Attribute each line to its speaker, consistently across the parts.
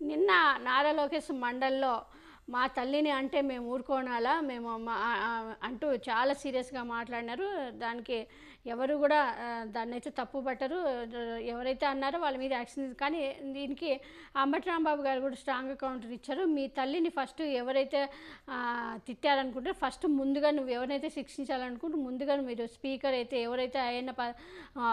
Speaker 1: నిన్న నారా లోకేష్ మండల్లో మా తల్లిని అంటే మేము ఊరుకోనాలా? మేము మా- అంటూ చాలా సీరియస్గా మాట్లాడినారు. దానికి ఎవరు కూడా దాన్నైతే దాన్ని అయితే తప్పు పట్టరు. ఎవరైతే అన్నారో వాళ్ళ మీద యాక్షన్ కానీ దీనికి అంబటరాంబాబు గారు కూడా స్ట్రాంగ్ కౌంటర్ ఇచ్చారు. మీ తల్లిని ఫస్ట్ ఎవరైతే తిట్టారనుకుంటే ఫస్ట్ ముందుగా నువ్వు ఎవరైతే శిక్షించాలనుకుంటే ముందుగా మీరు స్పీకర్ అయితే ఎవరైతే అయ్యన్న పా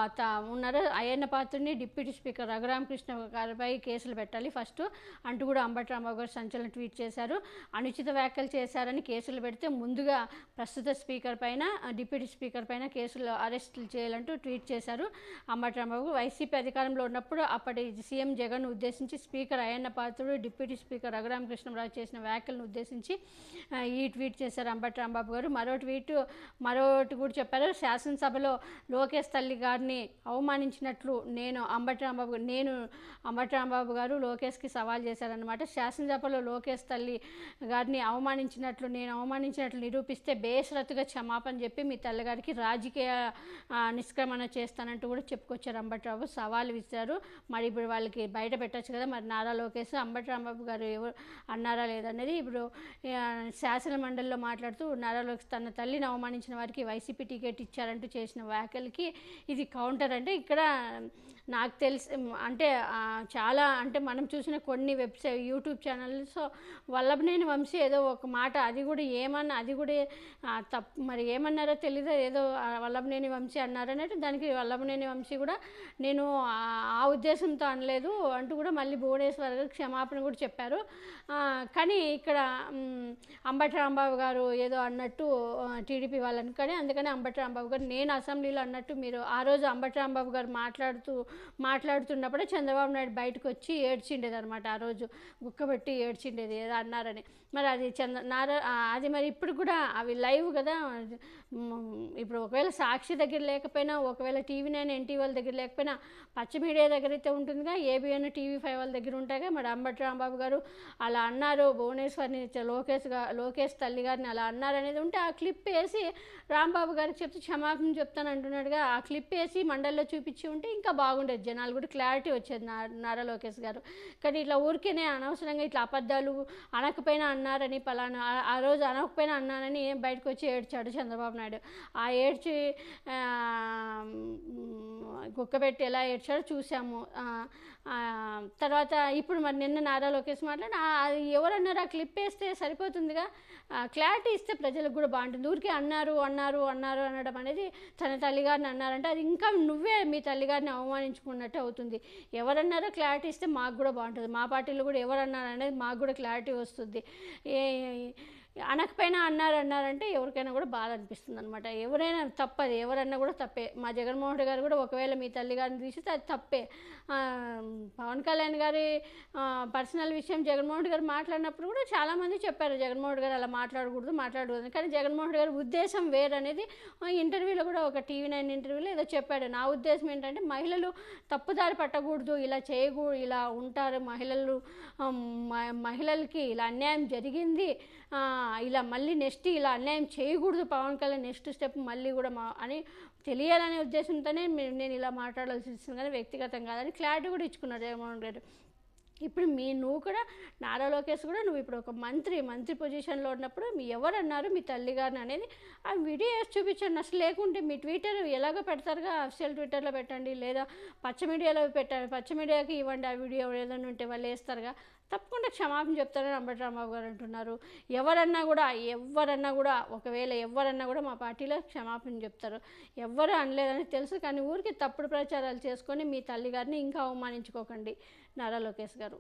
Speaker 1: త- ఉన్నారో అయ్యన్న పాత్రుని డిప్యూటీ స్పీకర్ రఘురామకృష్ణ గారిపై కేసులు పెట్టాలి ఫస్ట్ అంటూ కూడా అంబటి రాంబాబు గారు సంచలన ట్వీట్ చేశారు. అనుచిత వ్యాఖ్యలు చేశారని కేసులు పెడితే ముందుగా ప్రస్తుత స్పీకర్ పైన డిప్యూటీ స్పీకర్ పైన కేసులు అరెస్టులు చేయాలంటూ ట్వీట్ చేశారు అంబటరాంబాబు. వైసీపీ అధికారంలో ఉన్నప్పుడు అప్పటి సీఎం జగన్ ఉద్దేశించి speaker Ayyanna Patrudu deputy speaker Raghurama Krishna Rao చేసిన వ్యాఖ్యలను ఉద్దేశించి ఈ ట్వీట్ చేశారు అంబటి రాంబాబు గారు. మరో ట్వీట్ మరోటి కూడా చెప్పారు. శాసనసభలో లోకేష్ తల్లి గారిని అవమానించినట్లు నేను అంబటి రాంబాబు నేను అంబటరాంబాబు గారు లోకేష్కి సవాల్ చేశారనమాట శాసనసభలో లోకేష్ తల్లి గారిని అవమానించినట్లు నేను అవమానించినట్లు నిరూపిస్తే బేసరతుగా క్షమాపణ చెప్పి మీ తల్లగారికి రాజకీయ నిష్క్రమణ చేస్తానంటూ కూడా చెప్పుకొచ్చారు అంబటిరావు. సవాల్ విసిరారు. మరి ఇప్పుడు వాళ్ళకి బయట పెట్టచ్చు కదా. మరి నారా లోకేష్ అంబటి రాంబాబు గారు ఎవరు అన్నారా లేదనేది ఇప్పుడు శాసన మండలిలో మాట్లాడుతూ నారా లోకేష్ తన తల్లిని అవమానించిన వారికి వైసీపీ టికెట్ ఇచ్చారంటూ చేసిన వ్యాఖ్యలకి ఇది కౌంటర్ అంటే ఇక్కడ నాకు తెలిసి అంటే చాలా అంటే మనం చూసిన కొన్ని website YouTube channels Vallabhaneni Vamsi ఏదో ఒక మాట అది కూడా ఏమన్నా అది కూడా తప్పు మరి ఏమన్నారో తెలీదు ఏదో వల్లభనేని వంశీ అన్నారన్నట్టు దానికి వల్లభనేని వంశీ కూడా నేను ఆ ఉద్దేశంతో అనలేదు అంటూ కూడా మళ్ళీ భువనేశ్వర్ గారు క్షమాపణ కూడా చెప్పారు. కానీ ఇక్కడ మ్, అంబటి రాంబాబు గారు ఏదో అన్నట్టు టీడీపీ వాళ్ళని కానీ అందుకని అంబటి రాంబాబు గారు నేను అసెంబ్లీలో అన్నట్టు మీరు ఆ రోజు అంబటి రాంబాబు గారు మాట్లాడుతూ మాట్లాడుతున్నప్పుడే చంద్రబాబు నాయుడు బయటకు వచ్చి ఏడ్చిండేది అనమాట ఆ రోజు గుక్కబెట్టి ఏడ్చిండేది ఏదో అన్నారని. మరి అది చంద్ర నారా అది మరి ఇప్పుడు కూడా అవి లైవ్ కదా. ఇప్పుడు ఒకవేళ సాక్షి దగ్గర లేకపోయినా ఒకవేళ టీవీ నైన్ ఎన్టీ వాళ్ళ దగ్గర లేకపోయినా పచ్చ మీడియా దగ్గర అయితే ఉంటుందిగా. ఏబిఎన్ టీవీ ఫైవ్ వాళ్ళ దగ్గర ఉంటాయిగా. మరి అంబటి రాంబాబు గారు అలా అన్నారు. భువనేశ్వర్ని లోకేష్గా లోకేష్ తల్లి గారిని అలా అన్నారు అనేది ఉంటే ఆ క్లిప్ వేసి రాంబాబు గారికి చెప్తే క్షమాపణ చెప్తాను అంటున్నాడుగా ఆ క్లిప్ వేసి మండల్లో చూపించి ఉంటే ఇంకా బాగుంటుంది బాగుండేది జనాలు కూడా క్లారిటీ వచ్చేది నారా లోకేష్ గారు. కానీ ఇట్లా ఊరికేనే అనవసరంగా ఇట్లా అబద్ధాలు అనకపోయినా అన్నారని పలానా ఆ- ఆ రోజు అనకపోయినా అన్నానని బయటకు వచ్చి ఏడ్చాడు చంద్రబాబు నాయుడు. ఆ ఏడ్చి గుక్కబెట్టి ఎలా ఏడ్చాడో చూసాము తర్వాత ఇప్పుడు మరి నిన్న నారా లోకేష్ మాట్లాడి అది ఎవరన్నారు ఆ క్లిప్ వేస్తే సరిపోతుందిగా. క్లారిటీ ఇస్తే ప్రజలకు కూడా బాగుంటుంది. ఊరికే అన్నారు అన్నారు అన్నారు అనడం అనేది తన తల్లిగారిని అన్నారంటే అది ఇంకా నువ్వే మీ తల్లిగారిని అవమానించుకున్నట్టు అవుతుంది. ఎవరన్నారో క్లారిటీ ఇస్తే మాకు కూడా బాగుంటుంది. మా పార్టీలో కూడా ఎవరన్నారు అనేది మాకు కూడా క్లారిటీ వస్తుంది. ఏ అనకపోయినా అన్నారు అన్నారంటే ఎవరికైనా కూడా బాధ అనిపిస్తుంది అనమాట ఎవరైనా తప్పది ఎవరన్నా కూడా తప్పే. మా జగన్మోహన్ రెడ్డి గారు కూడా ఒకవేళ మీ తల్లి గారిని తీసిస్తే అది తప్పే. పవన్ కళ్యాణ్ గారి పర్సనల్ విషయం జగన్మోహన్ రెడ్డి గారు మాట్లాడినప్పుడు కూడా చాలామంది చెప్పారు జగన్మోహన్ రెడ్డి గారు అలా మాట్లాడకూడదు మాట్లాడకూడదు. కానీ జగన్మోహన్ రెడ్డి గారి ఉద్దేశం వేరనేది ఇంటర్వ్యూలో కూడా ఒక టీవీ నైన్ ఇంటర్వ్యూలో ఏదో చెప్పాడు. నా ఉద్దేశం ఏంటంటే మహిళలు తప్పుదారి పట్టకూడదు ఇలా చేయకూడదు ఇలా ఉంటారు మహిళలు. మ- మహిళలకి ఇలా అన్యాయం జరిగింది. ఇలా మళ్ళీ నెక్స్ట్ ఇలా అన్యాయం చేయకూడదు పవన్ కళ్యాణ్ నెక్స్ట్ స్టెప్ మళ్ళీ కూడా మా అని తెలియాలనే ఉద్దేశంతోనే నేను ఇలా మాట్లాడాల్సి వస్తుంది కానీ వ్యక్తిగతం కాదని క్లారిటీ కూడా ఇచ్చుకున్నారు జగన్మోహన్ రెడ్డి ఇప్పుడు మీ నువ్వు కూడా నారా లోకేష్ కూడా నువ్వు ఇప్పుడు ఒక మంత్రి మంత్రి పొజిషన్లో ఉన్నప్పుడు మీ ఎవరు అన్నారు మీ తల్లి గారిని అనేది ఆ వీడియో వేసి చూపించండి. అసలు లేకుంటే మీ ట్విట్టర్ ఎలాగో పెడతారుగా? అఫిషియల్ ట్విట్టర్లో పెట్టండి లేదా పచ్చ మీడియాలో పెట్టండి పచ్చ మీడియాకి ఇవ్వండి ఆ వీడియో ఏదైనా ఉంటే వాళ్ళు వేస్తారుగా? తప్పకుండా క్షమాపణ చెప్తారని అంబటి రాంబాబు గారు అంటున్నారు. ఎవరన్నా కూడా ఎవరన్నా కూడా ఒకవేళ ఎవరన్నా కూడా మా పార్టీలో క్షమాపణ చెప్తారు. ఎవరు అనలేదని తెలుసు కానీ ఊరికి తప్పుడు ప్రచారాలు చేసుకొని మీ తల్లి గారిని ఇంకా అవమానించుకోకండి. నారా లోకేష్ గారు.